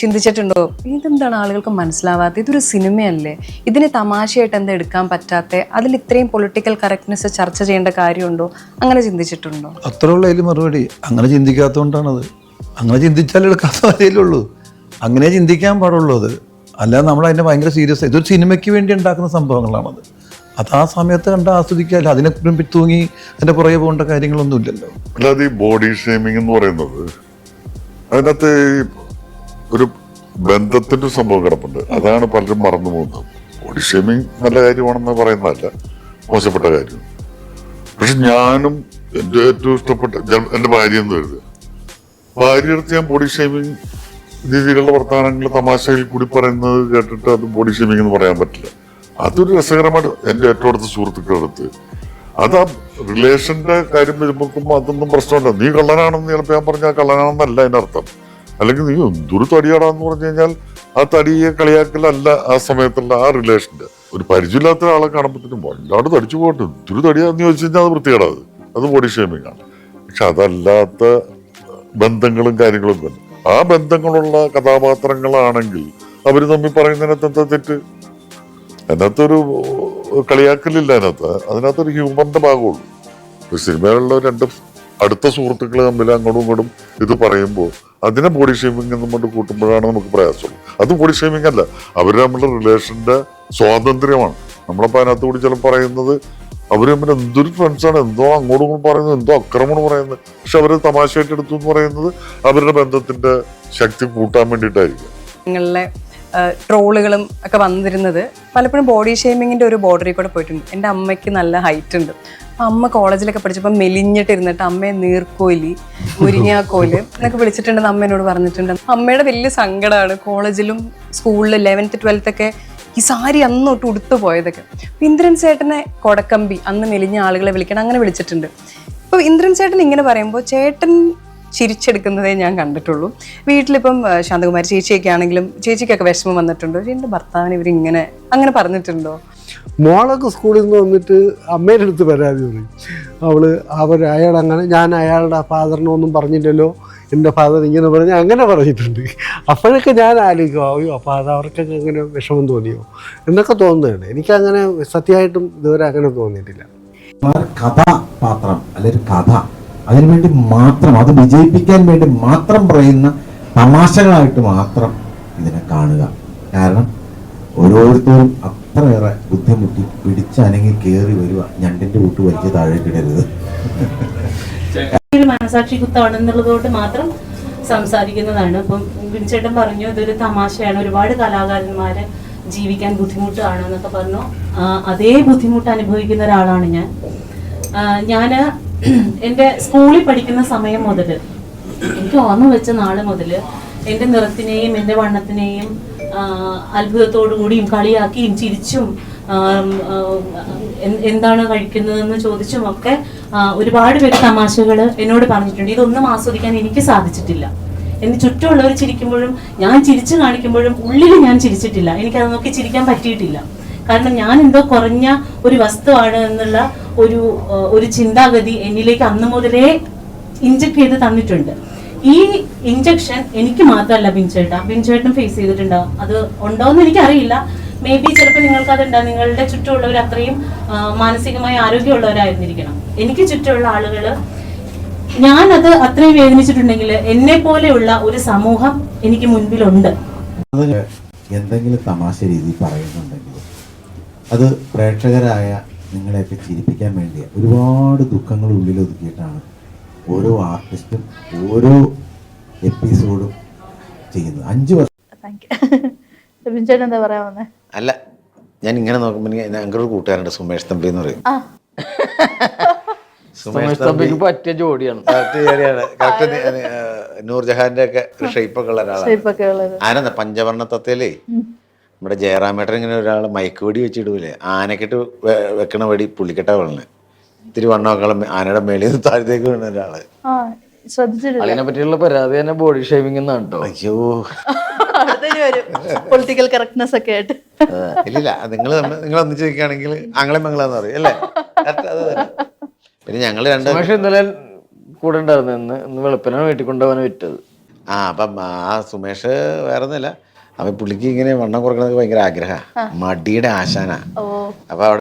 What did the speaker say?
ചിന്തിച്ചിട്ടുണ്ടോ? ഇതെന്താണ് ആളുകൾക്ക് മനസ്സിലാവാത്ത? ഇതൊരു സിനിമയല്ലേ? ഇതിനെ തമാശയായിട്ട് എന്താ എടുക്കാൻ പറ്റാത്ത? അതിൽ ഇത്രയും പൊളിറ്റിക്കൽ കറക്റ്റ്നെസ് ചർച്ച ചെയ്യേണ്ട കാര്യമുണ്ടോ? അങ്ങനെ ചിന്തിച്ചിട്ടുണ്ടോ? അത്രയുള്ള അതിൽ മറുപടി. അങ്ങനെ ചിന്തിക്കാത്തതുകൊണ്ടാണത്. അങ്ങനെ ചിന്തിച്ചാലേ എടുക്കാത്ത കാര്യമുള്ളൂ. അങ്ങനെ ചിന്തിക്കാൻ പാടുള്ളൂ അത്. അല്ലാതെ നമ്മൾ അതിനെ ഭയങ്കര സീരിയസ് ഇതൊരു സിനിമയ്ക്ക് വേണ്ടി ഉണ്ടാക്കുന്ന സംഭവങ്ങളാണത്. അത് ആ സമയത്ത് കണ്ട് ആസ്വദിക്കാല്ല അതിനെ തൂങ്ങി അതിന്റെ പുറകെ പോകേണ്ട കാര്യങ്ങളൊന്നും ഇല്ലല്ലോ അല്ലാതെ ഈ ബോഡി ഷേമിംഗ് എന്ന് പറയുന്നത് അതിനകത്ത് ഒരു ബന്ധത്തിന്റെ സംഭവം കിടപ്പുണ്ട്. അതാണ് പലരും മറന്നു പോകുന്നത്. ബോഡി ഷേമിങ് നല്ല കാര്യമാണെന്ന് പറയുന്നതല്ല മോശപ്പെട്ട കാര്യം. പക്ഷെ ഞാനും എന്റെ ഏറ്റവും ഇഷ്ടപ്പെട്ട എന്റെ ഭാര്യ എന്ന് വരുന്നത് ഭാര്യ ഞാൻ ബോഡി ഷേമിങ് രീതിയിലുള്ള വർത്തമാനങ്ങൾ തമാശയിൽ കൂടി പറയുന്നത് കേട്ടിട്ട് അത് ബോഡി ഷേമിംഗ് എന്ന് പറയാൻ പറ്റില്ല. അതൊരു രസകരമായിട്ട് എന്റെ ഏറ്റവും അടുത്ത സുഹൃത്തുക്കളുടെ അടുത്ത്. അത് ആ റിലേഷന്റെ കാര്യം വരുമ്പോൾ അതൊന്നും പ്രശ്നമില്ല. നീ കള്ളനാണെന്ന് ചിലപ്പോൾ ഞാൻ പറഞ്ഞാൽ കള്ളനാണെന്നല്ല അതിന്റെ അർത്ഥം അല്ലെങ്കിൽ നീ എന്തൊരു തടിയാടാന്ന് പറഞ്ഞു കഴിഞ്ഞാൽ ആ തടിയെ കളിയാക്കലല്ല ആ സമയത്തുള്ള ആ റിലേഷന്റെ ഒരു പരിചയമില്ലാത്ത ആളെ കാണുമ്പോഴത്തേനും വല്ലാണ്ട് തടിച്ചു പോകട്ടെ എന്തൊരു തടിയാന്ന് ചോദിച്ചു കഴിഞ്ഞാൽ അത് വൃത്തികേടാത് അത് ബോഡി ഷേമിംഗ് ആണ്. പക്ഷെ അതല്ലാത്ത ബന്ധങ്ങളും കാര്യങ്ങളും തന്നെ ആ ബന്ധങ്ങളുള്ള കഥാപാത്രങ്ങളാണെങ്കിൽ അവർ തമ്മിൽ പറയുന്നതിനകത്ത് എന്താ തെറ്റ്? അതിനകത്തൊരു കളിയാക്കലില്ല അതിനകത്ത്. അതിനകത്തൊരു ഹ്യൂമറിന്റെ ഭാഗമുള്ളൂ സിനിമയിലുള്ള രണ്ട് അടുത്ത സുഹൃത്തുക്കൾ തമ്മിൽ അങ്ങോട്ടും ഇങ്ങോട്ടും ഇത് പറയുമ്പോൾ അതിനെ ബോഡി ഷേമിംഗ് എന്നും കൊണ്ട് കൂട്ടുമ്പോഴാണ് നമുക്ക് പ്രയാസമുള്ളൂ. അത് ബോഡി ഷേമിംഗ് അല്ല. അവർ നമ്മുടെ റിലേഷന്റെ സ്വാതന്ത്ര്യമാണ്. നമ്മളപ്പോൾ അതിനകത്ത് കൂടി ചിലപ്പോൾ പറയുന്നത് അവർ തമ്മിൽ എന്തൊരു ഫ്രണ്ട്സാണ് എന്തോ അങ്ങോട്ടും ഇങ്ങോട്ടും പറയുന്നത് എന്തോ അക്രമണം പറയുന്നത്. പക്ഷെ അവർ തമാശയായിട്ട് എടുത്തു എന്ന് പറയുന്നത് അവരുടെ ബന്ധത്തിന്റെ ശക്തി കൂട്ടാൻ വേണ്ടിയിട്ടായിരിക്കും. നിങ്ങളിലെ ട്രോളുകളും ഒക്കെ വന്നിരുന്നത് പലപ്പോഴും ബോഡി ഷേമിങ്ങിന്റെ ഒരു ബോർഡറിൽ കൂടെ പോയിട്ടുണ്ട്. എന്റെ അമ്മയ്ക്ക് നല്ല ഹൈറ്റ് ഉണ്ട്. അമ്മ കോളേജിലൊക്കെ പഠിച്ചപ്പോൾ മെലിഞ്ഞിട്ടിരുന്നിട്ട് അമ്മയെ നീർക്കോലി മുരിങ്ങാക്കോൽ എന്നൊക്കെ വിളിച്ചിട്ടുണ്ടെന്ന് അമ്മ എന്നോട് പറഞ്ഞിട്ടുണ്ട്. അമ്മയുടെ വലിയ സങ്കടമാണ് കോളേജിലും സ്കൂളിലും ലെവൻത്ത് ട്വൽത്ത് ഒക്കെ ഈ സാരി അന്ന് തൊട്ട് ഉടുത്തു പോയതൊക്കെ. അപ്പം ഇന്ദ്രൻ ചേട്ടനെ കൊടക്കമ്പി അന്ന് മെലിഞ്ഞ ആളുകളെ വിളിക്കണം അങ്ങനെ വിളിച്ചിട്ടുണ്ട്. ഇപ്പോൾ ഇന്ദ്രൻ ചേട്ടൻ ഇങ്ങനെ പറയുമ്പോൾ ചേട്ടൻ ചിരിച്ചെടുക്കുന്നതേ ഞാൻ കണ്ടിട്ടുള്ളൂ. വീട്ടിലിപ്പം ശാന്തകുമാരി ചേച്ചിയൊക്കെ ആണെങ്കിലും ചേച്ചിക്കൊക്കെ വിഷമം വന്നിട്ടുണ്ടോ. എന്റെ ഭർത്താവിന് ഇവരിങ്ങനെ അങ്ങനെ പറഞ്ഞിട്ടുണ്ടോ? മോളൊക്കെ സ്കൂളിൽ നിന്ന് വന്നിട്ട് അമ്മേന്റെ അടുത്ത് പരാതി പറയും. അവൾ അവർ അയാൾ അങ്ങനെ ഞാൻ അയാളുടെ ഫാദറിനൊന്നും പറഞ്ഞില്ലല്ലോ എന്റെ ഫാദർ ഇങ്ങനെ പറഞ്ഞ് അങ്ങനെ പറഞ്ഞിട്ടുണ്ട്. അപ്പോഴൊക്കെ ഞാൻ ആലോചിക്കും അയ്യോ അപ്പോൾ അത് അവർക്കൊക്കെ അങ്ങനെ വിഷമം തോന്നിയോ? എന്നൊക്കെ തോന്നുന്നുണ്ട്. എനിക്കങ്ങനെ സത്യമായിട്ടും ഇതുവരെ അങ്ങനെ തോന്നിയിട്ടില്ല. കഥ കഥാപാത്രം അല്ലെങ്കിൽ കഥ അതിനു വേണ്ടി മാത്രം അത് വിജയിപ്പിക്കാൻ വേണ്ടി മാത്രം പറയുന്ന തമാശകളായിട്ട് മാത്രം ഇതിനെ കാണുക. കാരണം ഓരോരുത്തരും അത്രയേറെ ബുദ്ധിമുട്ടി പിടിച്ചനങ്ങി കേറി വരിക ഞണ്ടിന്റെ കൂട്ട് വലിച്ച് താഴേക്കിടരുത് കിടരുത് മനസാക്ഷി കുത്താണെന്നുള്ളതുകൊണ്ട് മാത്രം സംസാരിക്കുന്നതാണ്. അപ്പം ബിൻചേട്ടൻ പറഞ്ഞു ഇതൊരു തമാശയാണ്. ഒരുപാട് കലാകാരന്മാര് ജീവിക്കാൻ ബുദ്ധിമുട്ടാണ് എന്നൊക്കെ പറഞ്ഞു. അതേ ബുദ്ധിമുട്ട് അനുഭവിക്കുന്ന ഒരാളാണ് ഞാൻ. ഞാൻ ഞാൻ എന്റെ സ്കൂളിൽ പഠിക്കുന്ന സമയം മുതൽ എനിക്ക് ഓർമ്മ വെച്ച നാൾ മുതൽ എന്റെ നിറത്തിനെയും എന്റെ വണ്ണത്തിനെയും ആ, അത്ഭുതത്തോടു കൂടിയും കളിയാക്കിയും ചിരിച്ചും എന്താണ് കഴിക്കുന്നതെന്ന് ചോദിച്ചും ഒക്കെ ഒരുപാട് പേര് തമാശകൾ എന്നോട് പറഞ്ഞിട്ടുണ്ട്. ഇതൊന്നും ആസ്വദിക്കാൻ എനിക്ക് സാധിച്ചിട്ടില്ല. എന്റെ ചുറ്റുമുള്ളവർ ചിരിക്കുമ്പോഴും ഞാൻ ചിരിച്ചു കാണിക്കുമ്പോഴും ഉള്ളിൽ ഞാൻ ചിരിച്ചിട്ടില്ല. എനിക്ക് എനിക്കത് നോക്കി ചിരിക്കാൻ പറ്റിയിട്ടില്ല. കാരണം ഞാൻ എന്തോ കുറഞ്ഞ ഒരു വസ്തുവാണ് എന്നുള്ള ഒരു ഒരു ചിന്താഗതി എന്നിലേക്ക് അന്ന് മുതലേ ഇഞ്ചക്ട് ചെയ്ത് തന്നിട്ടുണ്ട്. ഈ ഇഞ്ചക്ഷൻ എനിക്ക് മാത്രമല്ല ബിൻചേട്ട. ബിൻചേട്ടൻ ഫേസ് ചെയ്തിട്ടുണ്ടാവും അത് ഉണ്ടോയെന്ന് എനിക്കറിയില്ല. മേ ബി ചിലപ്പോൾ നിങ്ങൾക്ക് അതുണ്ടാവും നിങ്ങളുടെ ചുറ്റുമുള്ളവർ അത്രയും മാനസികമായ ആരോഗ്യമുള്ളവരായിരുന്നിരിക്കണം. എനിക്ക് ചുറ്റുമുള്ള ആളുകൾ ഞാനത് അത്രയും വേദനിച്ചിട്ടുണ്ടെങ്കിൽ എന്നെ പോലെയുള്ള ഒരു സമൂഹം എനിക്ക് മുൻപിലുണ്ട്. എന്തെങ്കിലും തമാശ രീതി പറയുന്നുണ്ടെങ്കിൽ അത് പ്രേക്ഷകരായ നിങ്ങളെയൊക്കെ ചിരിപ്പിക്കാൻ വേണ്ടിയ. ഒരുപാട് ദുഃഖങ്ങൾ ഉള്ളിൽ ഒതുക്കിയിട്ടാണ് ഓരോ ആർട്ടിസ്റ്റും ഓരോ എപ്പിസോഡും ചെയ്യുന്നത് അഞ്ച് വർഷം എന്താ പറയാ വന്നേ? അല്ല ഞാൻ ഇങ്ങനെ നോക്കുമ്പോൾ ഞങ്ങൾ ഒരു കൂട്ടുകാരുണ്ട് സുമേഷ് തമ്പി എന്ന് പറയും. ആ. സുമേഷ് തമ്പിക്ക് പറ്റിയ ജോഡിയാണ്. കറക്റ്റ് നൂർജഹാന്റെ ഒക്കെ ഷേപ്പൊക്കെ ഉള്ള ഒരാളാണ്. ആന ഉള്ളത് ആനെന്താ പഞ്ചവർണ തത്തയിലേ നമ്മുടെ ജയറാമേട്ടൻ ഇങ്ങനെ ഒരാൾ മയക്കുവടി വെച്ചിടൂലേ? ആനക്കെട്ട് വെക്കണ വെടി പുള്ളിക്കെട്ട വീണത് ഇത്തിരി വണ്ണമക്കളും ആനയുടെ മേളിൽ നിന്ന് താഴത്തേക്ക് വീണ ഒരാൾ. ശ്രദ്ധിച്ചിട്ടില്ല. അതിനെ പറ്റിയുള്ള പരാതി തന്നെ ബോഡി ഷേവിംഗ് എന്നാണ് കേട്ടോ. അയ്യോ. പൊളിറ്റിക്കൽ കറക്റ്റ്നെസ് ഒക്കെ ആയിട്ട്. ഇല്ല നിങ്ങൾ നിങ്ങൾ ഒന്നിച്ച് നിൽക്കുകയാണെങ്കിൽ ആംഗ്ലം മംഗളാന്ന് പറയും അല്ലേ. പിന്നെ ഞങ്ങൾ രണ്ട് സുമേഷ് ഇന്നലെ കൂടെ ഉണ്ടായിരുന്നു ഇന്ന് ഇന്ന് വെളുപ്പിനാണ് വീട്ടിൽ കൊണ്ടുപോകാൻ വിറ്റത്. ആ അപ്പം ആ സുമേഷ് വേറെ ഒന്നുമില്ല അവൻ പുള്ളിക്ക് ഇങ്ങനെ വണ്ണം കുറക്കണത് ഭയങ്കര ആഗ്രഹ മടിയുടെ ആശാന. അപ്പൊ അവിടെ